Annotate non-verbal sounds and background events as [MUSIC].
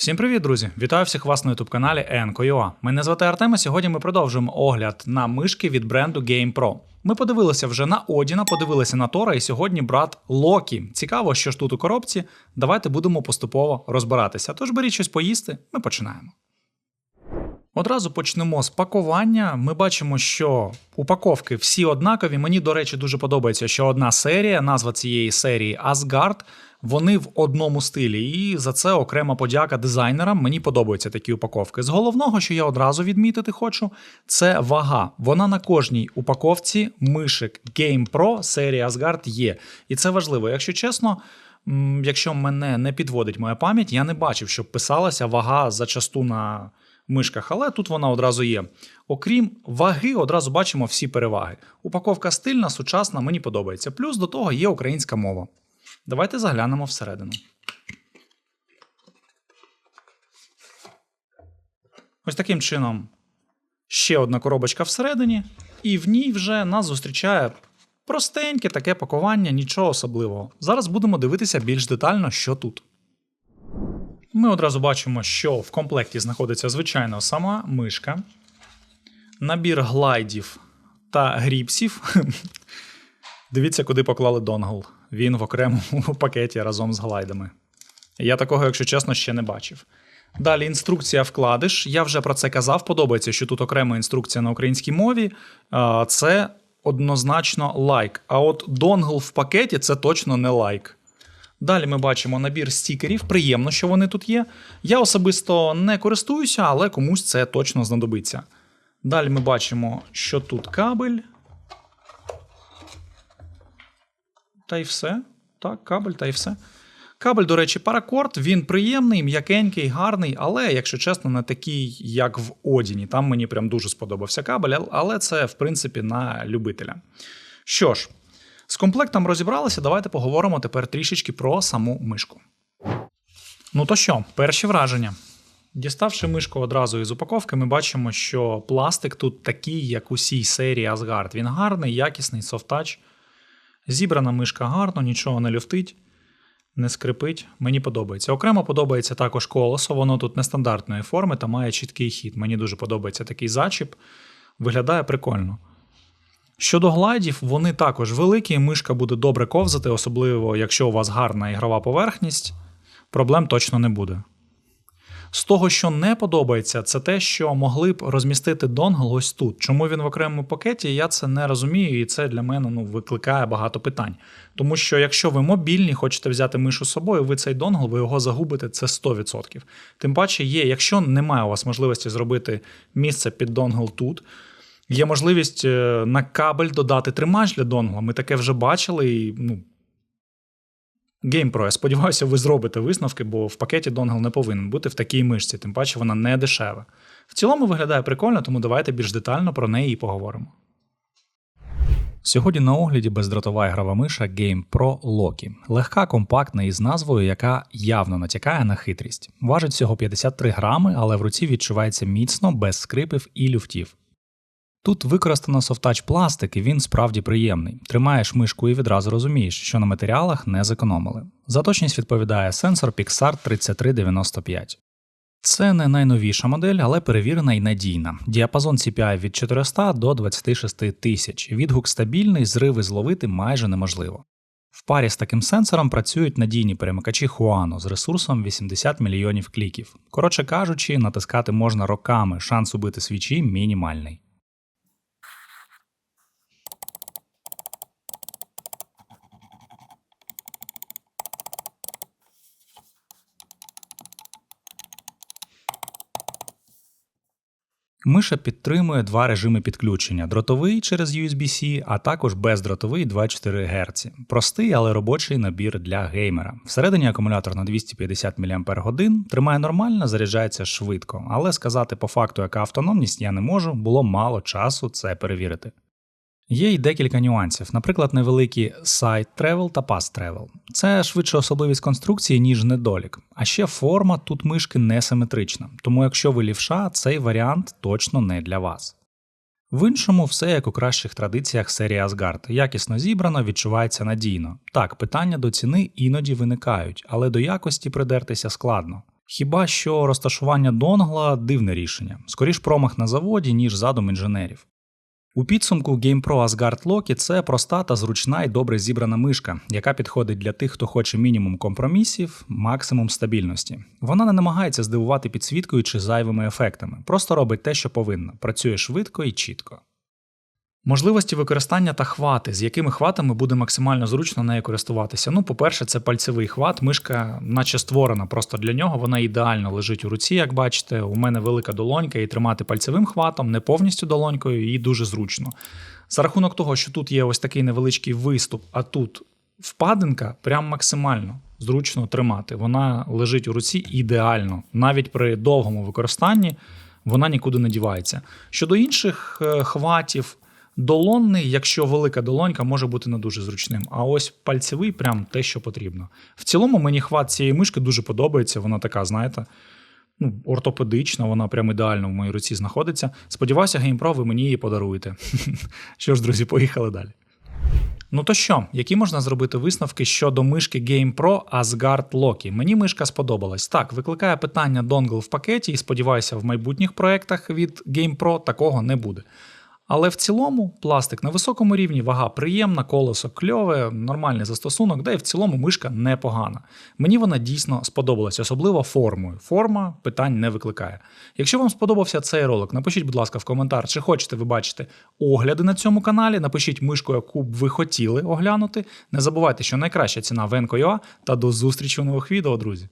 Всім привіт, друзі! Вітаю всіх вас на youtube каналі Enko.ua. Мене звати Артем, і сьогодні ми продовжуємо огляд на мишки від бренду GamePro. Ми подивилися вже на Одіна, подивилися на Тора, і сьогодні брат Локі. Цікаво, що ж тут у коробці. Давайте будемо поступово розбиратися. Тож беріть щось поїсти, ми починаємо. Одразу почнемо з пакування. Ми бачимо, що упаковки всі однакові. Мені, до речі, дуже подобається, що одна серія, назва цієї серії Asgard, вони в одному стилі. І за це окрема подяка дизайнерам. Мені подобаються такі упаковки. З головного, що я одразу відмітити хочу, це вага. Вона на кожній упаковці мишик Game Pro серії Asgard є. І це важливо. Якщо чесно. Якщо мене не підводить моя пам'ять, я не бачив, щоб писалася вага зачасту на мишках, але тут вона одразу є. Окрім ваги, одразу бачимо всі переваги. Упаковка стильна, сучасна, мені подобається. Плюс до того є українська мова. Давайте заглянемо всередину. Ось таким чином ще одна коробочка всередині, і в ній вже нас зустрічає простеньке таке пакування, нічого особливого. Зараз будемо дивитися більш детально, що тут. Ми одразу бачимо, що в комплекті знаходиться звичайно сама мишка, набір глайдів та гріпсів. [LAUGHS] Дивіться, куди поклали донгл. Він в окремому [LAUGHS] пакеті разом з глайдами. Я такого, якщо чесно, ще не бачив. Далі інструкція вкладиш. Я вже про це казав. Подобається, що тут окрема інструкція на українській мові. Це однозначно лайк. А от донгл в пакеті це точно не лайк. Далі ми бачимо набір стікерів. Приємно, що вони тут є. Я особисто не користуюся, але комусь це точно знадобиться. Далі ми бачимо, що тут кабель. Та й все. Так, кабель та й все. Кабель, до речі, паракорд, він приємний, м'якенький, гарний, але, якщо чесно, не такий, як в Одіні. Там мені прям дуже сподобався кабель, але це, в принципі, на любителя. Що ж, з комплектом розібралися, давайте поговоримо тепер трішечки про саму мишку. Ну то що, перші враження. Діставши мишку одразу із упаковки, ми бачимо, що пластик тут такий, як усій серії Asgard. Він гарний, якісний, софтач. Зібрана мишка гарно, нічого не люфтить, не скрипить. Мені подобається. Окремо подобається також колесо, воно тут нестандартної форми та має чіткий хід. Мені дуже подобається такий зачіп. Виглядає прикольно. Щодо глайдів, вони також великі, мишка буде добре ковзати, особливо якщо у вас гарна ігрова поверхність, проблем точно не буде. З того, що не подобається, це те, що могли б розмістити донгл ось тут. Чому він в окремому пакеті, я це не розумію, і це для мене ну, викликає багато питань. Тому що якщо ви мобільні, хочете взяти мишу з собою, ви цей донгл, ви його загубите, це 100%. Тим паче є, якщо немає у вас можливості зробити місце під донгл тут, є можливість е, на кабель додати тримач для донгла. Ми таке вже бачили. і ну, GamePro, я сподіваюся, ви зробите висновки, бо в пакеті донгл не повинен бути в такій мишці, тим паче вона не дешева. В цілому виглядає прикольно, тому давайте більш детально про неї і поговоримо. Сьогодні на огляді бездротова ігрова миша GamePro Loki. Легка, компактна із назвою, яка явно натякає на хитрість. Важить всього 53 грами, але в руці відчувається міцно, без скрипів і люфтів. Тут використано софтач пластик, і він справді приємний. Тримаєш мишку і відразу розумієш, що на матеріалах не зекономили. За точність відповідає сенсор Pixar 3395. Це не найновіша модель, але перевірена і надійна. Діапазон CPI від 400 до 26 тисяч. Відгук стабільний, зриви зловити майже неможливо. В парі з таким сенсором працюють надійні перемикачі Huano з ресурсом 80 мільйонів кліків. Коротше кажучи, натискати можна роками, шанс убити свічі мінімальний. Миша підтримує два режими підключення: дротовий через USB-C, а також бездротовий 2,4 Гц. Простий, але робочий набір для геймера. Всередині акумулятор на 250 мАч, тримає нормально, заряджається швидко, але сказати по факту, яка автономність я не можу, було мало часу це перевірити. Є й декілька нюансів, наприклад, невеликі side travel та pass travel. Це швидше особливість конструкції, ніж недолік. А ще форма тут мишки несиметрична, тому якщо ви лівша, цей варіант точно не для вас. В іншому все як у кращих традиціях серії Asgard. Якісно зібрано, відчувається надійно. Так, питання до ціни іноді виникають, але до якості придертися складно. Хіба що розташування донгла дивне рішення, скоріш промах на заводі, ніж задум інженерів. У підсумку GamePro Asgard Loki – це проста та зручна і добре зібрана мишка, яка підходить для тих, хто хоче мінімум компромісів, максимум стабільності. Вона не намагається здивувати підсвіткою чи зайвими ефектами, просто робить те, що повинна, працює швидко і чітко. Можливості використання та хвати, з якими хватами буде максимально зручно нею користуватися. Ну, по-перше, це пальцевий хват. Мишка, наче створена просто для нього. Вона ідеально лежить у руці, як бачите. У мене велика долонька, і тримати пальцевим хватом, не повністю долонькою, її дуже зручно. За рахунок того, що тут є ось такий невеличкий виступ, а тут впадинка, прям максимально зручно тримати. Вона лежить у руці ідеально, навіть при довгому використанні вона нікуди не дівається. Щодо інших е, хватів, долонний, якщо велика долонька, може бути не дуже зручним. А ось пальцевий прям те, що потрібно. В цілому мені хват цієї мишки дуже подобається. Вона така, знаєте, ну, ортопедична, вона прям ідеально в моїй руці знаходиться. Сподіваюся, GamePro ви мені її подаруєте. [LAUGHS] Що ж, друзі, поїхали далі. Ну то що, які можна зробити висновки щодо мишки GamePro Asgard Loki? Мені мишка сподобалась. Так, викликає питання донгл в пакеті, і сподіваюся, в майбутніх проєктах від GamePro такого не буде. Але в цілому пластик на високому рівні, вага приємна, колесо кльове, нормальний застосунок, да і в цілому мишка непогана. Мені вона дійсно сподобалась, особливо формою. Форма питань не викликає. Якщо вам сподобався цей ролик, напишіть, будь ласка, в коментар, чи хочете ви бачити огляди на цьому каналі. Напишіть мишку, яку б ви хотіли оглянути. Не забувайте, що найкраща ціна в Enco.ua та до зустрічі у нових відео, друзі.